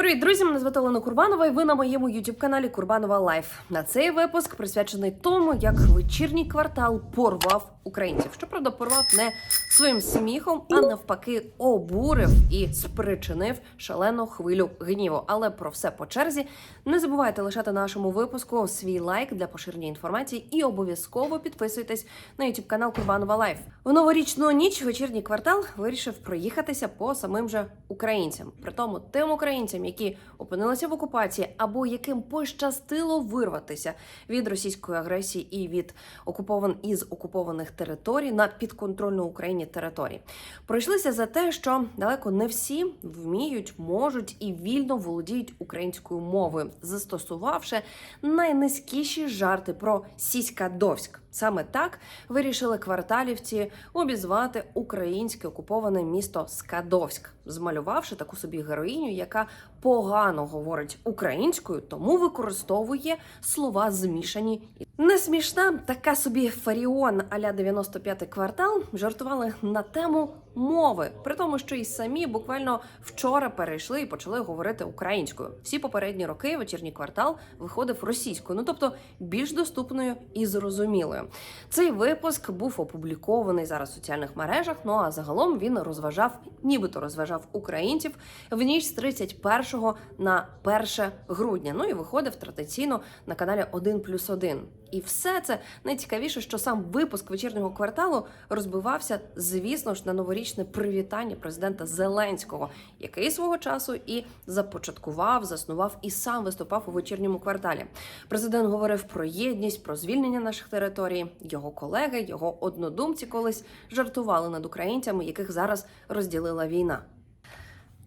Привіт, друзі! Мене звати Олена Курбанова, і ви на моєму youtube каналі Курбанова Лайф. На цей випуск присвячений тому, як вечірній квартал порвав українців. Щоправда, порвав не своїм сміхом, а навпаки, обурив і спричинив шалену хвилю гніву. Але про все по черзі. Не забувайте лишати нашому випуску свій лайк для поширення інформації і обов'язково підписуйтесь на youtube канал Курбанова Лайф. В новорічну ніч вечірній квартал вирішив проїхатися по самим же українцям, при тому тим українцям, які опинилися в окупації, або яким пощастило вирватися від російської агресії і від окупован із окупованих територій на підконтрольну Україні території. Пройшлися за те, що далеко не всі вміють, можуть і вільно володіють українською мовою, застосувавши найнизькіші жарти про сіська-довськ. Саме так вирішили кварталівці обізвати українське окуповане місто Скадовськ, змалювавши таку собі героїню, яка погано говорить українською, тому використовує слова змішані. Не смішна така собі Фаріон аля 95-й квартал жартували на тему мови, при тому, що і самі буквально вчора перейшли і почали говорити українською. Всі попередні роки вечірній квартал виходив російською, ну тобто більш доступною і зрозумілою. Цей випуск був опублікований зараз в соціальних мережах. Ну а загалом він розважав, нібито розважав українців в ніч з 31 на 1 грудня. Ну і виходив традиційно на каналі 1 плюс 1. І все це найцікавіше, що сам випуск вечірнього кварталу розбивався, звісно ж, на новорічне привітання президента Зеленського, який свого часу і започаткував, заснував і сам виступав у вечірньому кварталі. Президент говорив про єдність, про звільнення наших територій. Його колеги, його однодумці колись жартували над українцями, яких зараз розділила війна.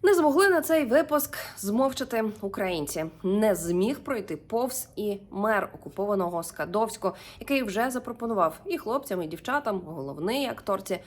Не змогли на цей випуск змовчати українці. Не зміг пройти повз і мер окупованого Скадовського, який вже запропонував і хлопцям, і дівчатам, головний акторці,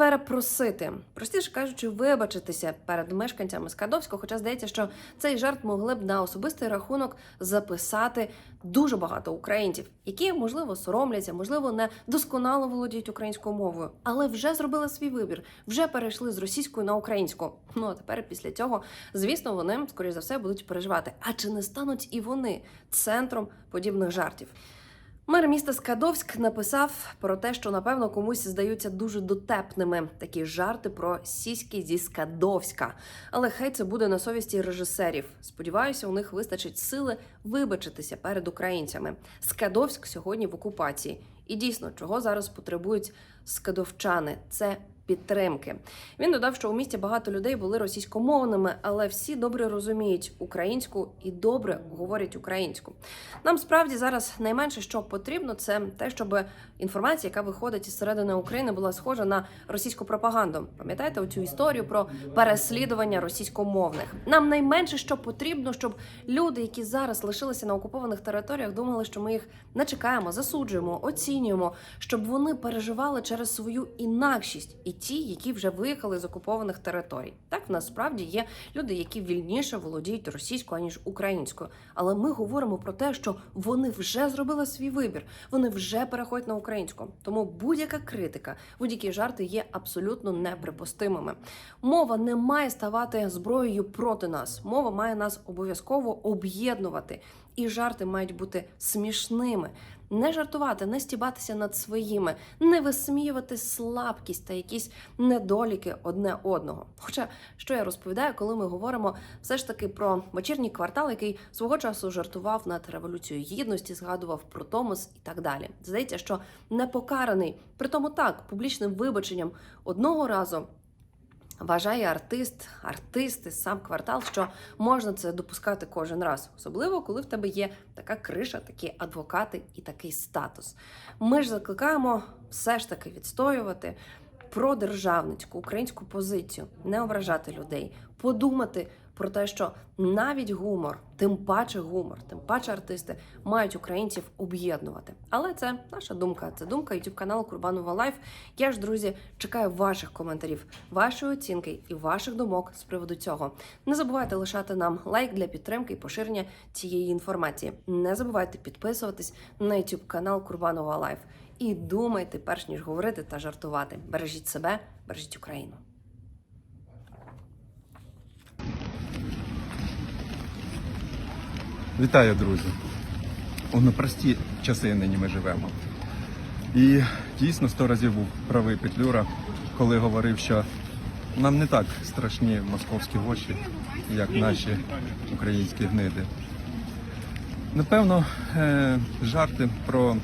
перепросити, простіше кажучи, вибачитися перед мешканцями Скадовського. Хоча здається, що цей жарт могли б на особистий рахунок записати дуже багато українців, які можливо соромляться, можливо, не досконало володіють українською мовою, але вже зробили свій вибір, вже перейшли з російської на українську. Ну а тепер після цього, звісно, вони скоріш за все будуть переживати. А чи не стануть і вони центром подібних жартів? Мер міста Скадовськ написав про те, що напевно комусь здаються дуже дотепними такі жарти про сіськи зі Скадовська. Але хай це буде на совісті режисерів. Сподіваюся, у них вистачить сили вибачитися перед українцями. Скадовськ сьогодні в окупації. І дійсно, чого зараз потребують скадовчани? Це підтримки. Він додав, що у місті багато людей були російськомовними, але всі добре розуміють українську і добре говорять українську. Нам справді зараз найменше, що потрібно, це те, щоб інформація, яка виходить із середини України, була схожа на російську пропаганду. Пам'ятаєте оцю історію про переслідування російськомовних? Нам найменше, що потрібно, щоб люди, які зараз лишилися на окупованих територіях, думали, що ми їх не чекаємо, засуджуємо, оцінюємо, щоб вони переживали через свою інакшість і ті, які вже виїхали з окупованих територій. Так насправді є люди, які вільніше володіють російською аніж українською. Але ми говоримо про те, що вони вже зробили свій вибір, вони вже переходять на українську. Тому будь-яка критика, будь-які жарти є абсолютно неприпустимими. Мова не має ставати зброєю проти нас. Мова має нас обов'язково об'єднувати, і жарти мають бути смішними. Не жартувати, не стібатися над своїми, не висміювати слабкість та якісь недоліки одне одного. Хоча що я розповідаю, коли ми говоримо все ж таки про вечірній квартал, який свого часу жартував над революцією гідності, згадував про Томос і так далі. Здається, що не покараний, при тому так публічним вибаченням одного разу. Вважає артист, артисти, сам квартал, що можна це допускати кожен раз, особливо коли в тебе є така криша, такі адвокати і такий статус. Ми ж закликаємо все ж таки відстоювати про державницьку українську позицію, не ображати людей, подумати про те, що навіть гумор, тим паче гумор, тим паче артисти мають українців об'єднувати. Але це наша думка. Це думка youtube каналу Курбанова Лайф. Я ж, друзі, чекаю ваших коментарів, вашої оцінки і ваших думок з приводу цього. Не забувайте лишати нам лайк для підтримки і поширення цієї інформації. Не забувайте підписуватись на youtube канал Курбанова Лайф. І думайте, перш ніж говорити та жартувати. Бережіть себе, бережіть Україну. Вітаю, друзі! У непрості часи нині ми живемо. І дійсно сто разів був правий Петлюра, коли говорив, що нам не так страшні московські воші, як наші українські гниди. Напевно, е, жарти про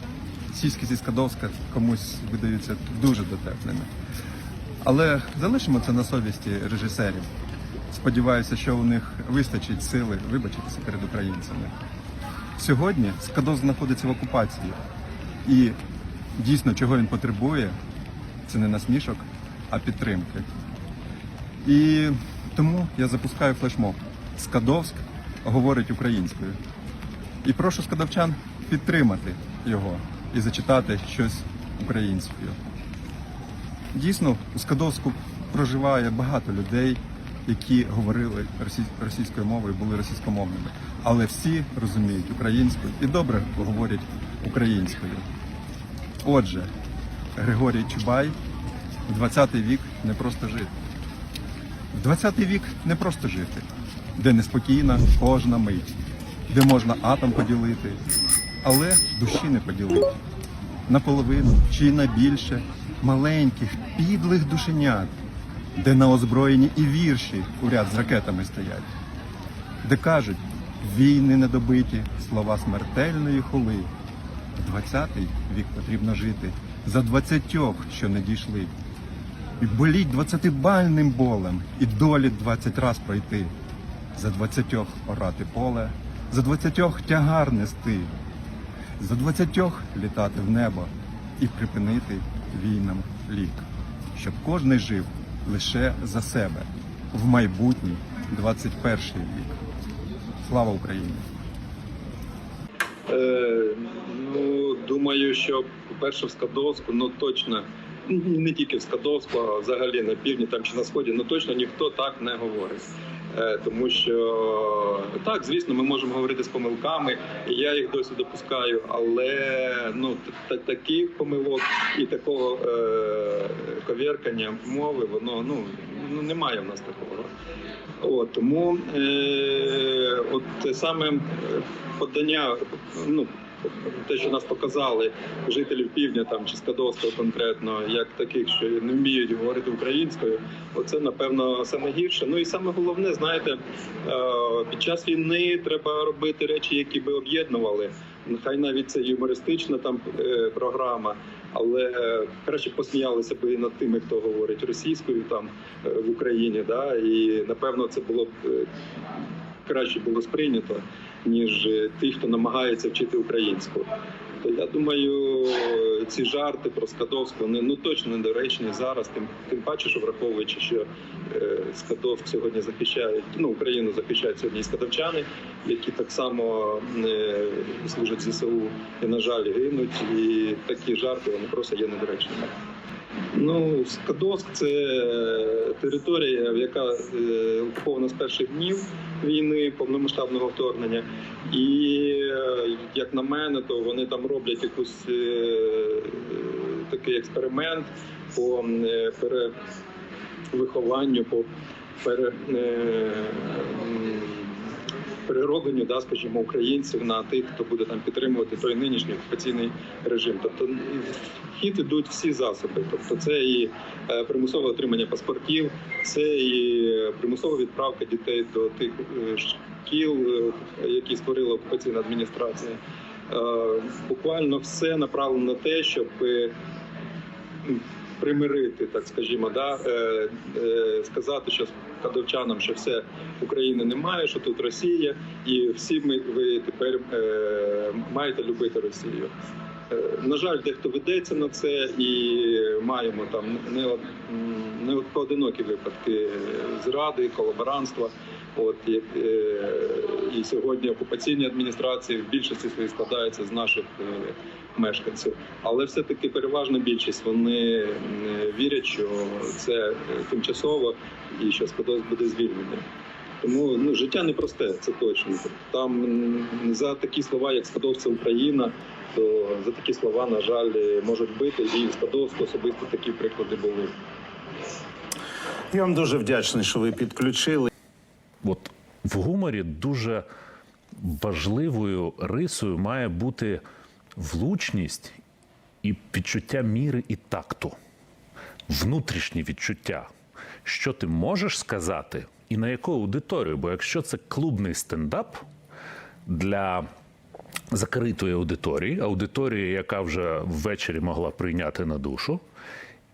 сіськи зі Скадовська комусь видаються дуже дотепними. Але залишимо це на совісті режисерів. Сподіваюся, що у них вистачить сили вибачитися перед українцями. Сьогодні Скадов знаходиться в окупації. І дійсно, чого він потребує, це не насмішок, а підтримки. І тому я запускаю флешмоб. Скадовськ говорить українською. І прошу скадовчан підтримати його і зачитати щось українською. Дійсно, у Скадовську проживає багато людей, які говорили російською мовою, були російськомовними. Але всі розуміють українську і добре говорять українською. Отже, Григорій Чубай, в 20 вік не просто жити. В 20 вік не просто жити, де неспокійна кожна мить, де можна атом поділити, але душі не поділити. Наполовину чи на більше маленьких, підлих душенят, де на озброєні і вірші у ряд з ракетами стоять, де кажуть війни недобиті, слова смертельної хули. 20-й вік потрібно жити за двадцятьох, що не дійшли. І боліть двадцятибальним болем, і долі двадцять раз пройти. За двадцятьох орати поле, за двадцятьох тягар нести, за двадцятьох літати в небо і припинити війнам лік, щоб кожний жив лише за себе в майбутній 21 вік. Слава Україні! Е, ну, думаю, що, по-перше, в Скадовську, ну точно, не тільки в Скадовську, а взагалі на півдні там чи на сході, ну точно ніхто так не говорить. Е, тому що так, звісно, ми можемо говорити з помилками, і я їх досі допускаю, але ну таких помилок і такого е, ковіркання мови, воно ну, ну немає в нас такого. От, тому е, от саме е, подання, ну те, що нас показали жителів півдня там чи Скадовського конкретно, як таких, що не вміють говорити українською, оце напевно саме гірше. Ну і саме головне, знаєте, е, під час війни треба робити речі, які би об'єднували. Нехай навіть це юмористична там е, програма, але е, краще посміялися би над тими, хто говорить російською там в Україні. Да? І напевно це було б краще було сприйнято, ніж е, ті, хто намагається вчити українську. То я думаю, ці жарти про Скадовську вони ну точно недоречні зараз. Тим тим паче, що враховуючи, що е, Скадовськ сьогодні захищають ну Україну захищають сьогодні скадовчани, які так само е, служать ЗСУ і на жаль гинуть. І такі жарти вони просто є недоречними. Ну, Скадовськ це територія, яка е, окупована з перших днів війни повномасштабного вторгнення. І е, як на мене, то вони там роблять якусь е, е, такий експеримент по е, перевихованню, по пере, е, переробленню, да, скажімо, українців на тих, хто буде там підтримувати той нинішній окупаційний режим. Тобто хід ідуть всі засоби. Тобто, це і е, примусове отримання паспортів, це і примусова відправка дітей до тих е, шкіл, е, які створила окупаційна адміністрація. Е, Буквально все направлено на те, щоб е, примирити, так скажімо, да, е, е, сказати, що кадовчанам, що все України немає, що тут Росія, і всі ми ви тепер е, маєте любити Росію. Е, На жаль, дехто ведеться на це, і маємо там не, не поодинокі випадки зради, колаборантства. От як е, і сьогодні окупаційні адміністрації в більшості своїх складаються з наших е, мешканців, але все-таки переважна більшість вони вірять, що це тимчасово і що Скадовськ буде звільнений. Тому ну життя непросте, це точно. Там за такі слова, як Скадовця Україна, то за такі слова, на жаль, можуть бити. І в Скадовську особисто такі приклади були. Я вам дуже вдячний, що ви підключили. От в гуморі дуже важливою рисою має бути влучність і відчуття міри і такту, внутрішні відчуття, що ти можеш сказати, і на яку аудиторію. Бо якщо це клубний стендап для закритої аудиторії, аудиторії, яка вже ввечері могла прийняти на душу.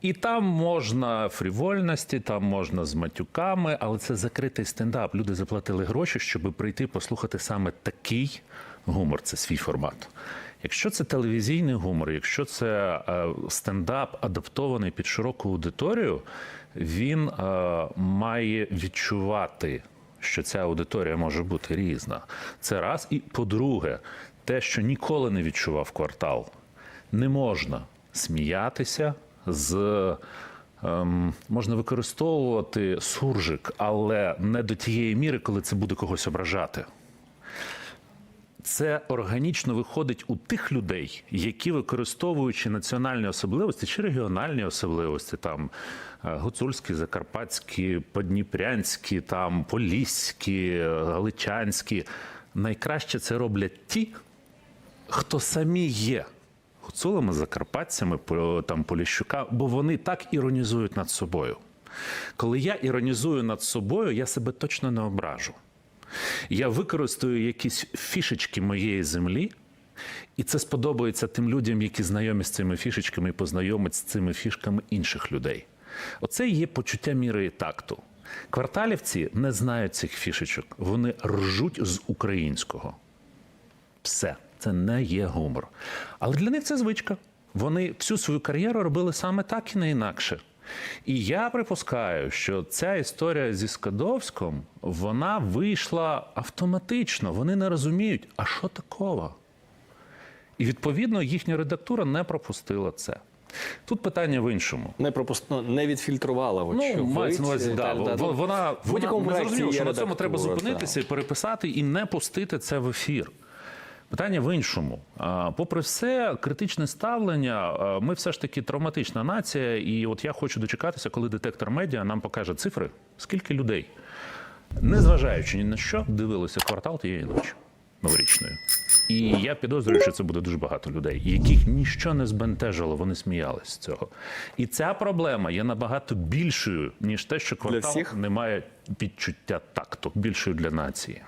І там можна фрівольності, там можна з матюками, але це закритий стендап. Люди заплатили гроші, щоб прийти послухати саме такий гумор. Це свій формат. Якщо це телевізійний гумор, якщо це е, стендап адаптований під широку аудиторію, він е, має відчувати що ця аудиторія може бути різна. Це раз. І по-друге, те, що ніколи не відчував квартал, не можна сміятися з. Ем, можна використовувати суржик, але не до тієї міри, коли це буде когось ображати. Це органічно виходить у тих людей, які використовуючи національні особливості чи регіональні особливості, там е, гуцульські, закарпатські, подніпрянські, там поліські, галичанські, найкраще це роблять ті, хто самі є гуцулами, закарпатцями, там поліщука, бо вони так іронізують над собою. Коли я іронізую над собою, я себе точно не ображу. Я використаю якісь фішечки моєї землі, і це сподобається тим людям, які знайомі з цими фішечками і познайомить з цими фішками інших людей. Оце і є почуття міри і такту. Кварталівці не знають цих фішечок, вони ржуть з українського. Все, це не є гумор. Але для них це звичка. Вони всю свою кар'єру робили саме так і не інакше. І я припускаю, що ця історія зі Скадовськом вона вийшла автоматично. Вони не розуміють, а що такого? І відповідно їхня редактура не пропустила це. Тут питання в іншому. Не пропусто не відфільтрувала. От, Ну, мається на увазі, да, та, та, вона, ну, вона, вона ми проекті що на цьому треба зупинитися і переписати, і не пустити це в ефір. Питання в іншому. Попри все, критичне ставлення, ми все ж таки травматична нація, і от я хочу дочекатися, коли детектор медіа нам покаже цифри, скільки людей, незважаючи ні на що, дивилися квартал тієї ночі новорічної. І я підозрюю, що це буде дуже багато людей, яких ніщо не збентежило, вони сміялись з цього. І ця проблема є набагато більшою, ніж те, що квартал не має відчуття такту, більшою для нації.